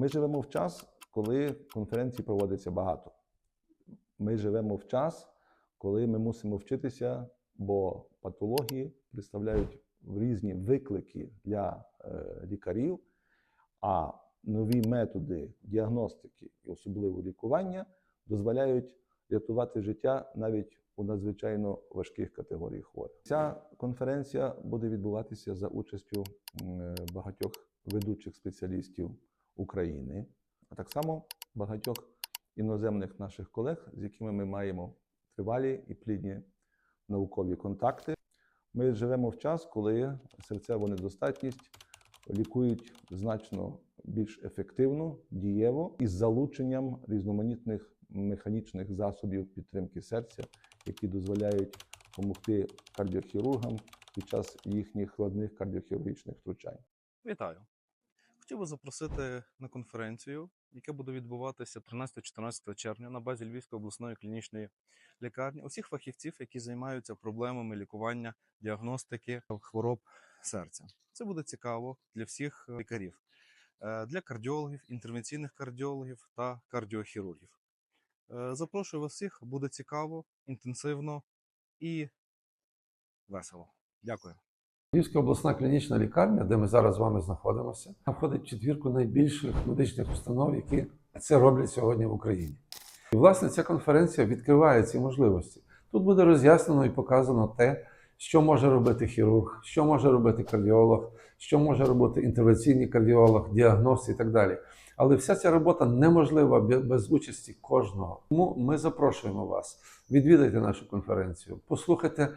Ми живемо в час, коли конференцій проводиться багато. Ми живемо в час, коли ми мусимо вчитися, бо патології представляють різні виклики для е, лікарів, а нові методи діагностики і особливо лікування дозволяють рятувати життя навіть у надзвичайно важких категоріях хворих. Ця конференція буде відбуватися за участю е, багатьох ведучих спеціалістів України, а так само багатьох іноземних наших колег, з якими ми маємо тривалі і плідні наукові контакти. Ми живемо в час, коли серцева недостатність лікують значно більш ефективно, дієво із залученням різноманітних механічних засобів підтримки серця, які дозволяють допомогти кардіохірургам під час їхніх складних кардіохірургічних втручань. Вітаю! Хотів би запросити на конференцію, яка буде відбуватися 13-14 червня на базі Львівської обласної клінічної лікарні. Усіх фахівців, які займаються проблемами лікування, діагностики хвороб серця. Це буде цікаво для всіх е, лікарів, е, для кардіологів, інтервенційних кардіологів та кардіохірургів. Е, Запрошую вас всіх, буде цікаво, інтенсивно і весело. Дякую. Львівська обласна клінічна лікарня, де ми зараз з вами знаходимося, входить в четвірку найбільших медичних установ, які це роблять сьогодні в Україні. І власне ця конференція відкриває ці можливості. Тут буде роз'яснено і показано те, що може робити хірург, що може робити кардіолог, що може робити інтервенційний кардіолог, діагност і так далі. Але вся ця робота неможлива без участі кожного. Тому ми запрошуємо вас. Відвідайте нашу конференцію, послухайте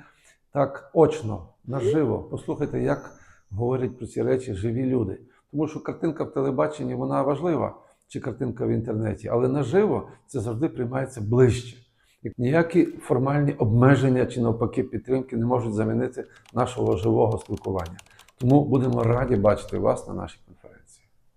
так очно, наживо, послухайте, як говорять про ці речі живі люди. Тому що картинка в телебаченні вона важлива, чи картинка в інтернеті, але наживо це завжди приймається ближче. Ніякі формальні обмеження чи навпаки підтримки не можуть замінити нашого живого спілкування. Тому будемо раді бачити вас на нашій конференції.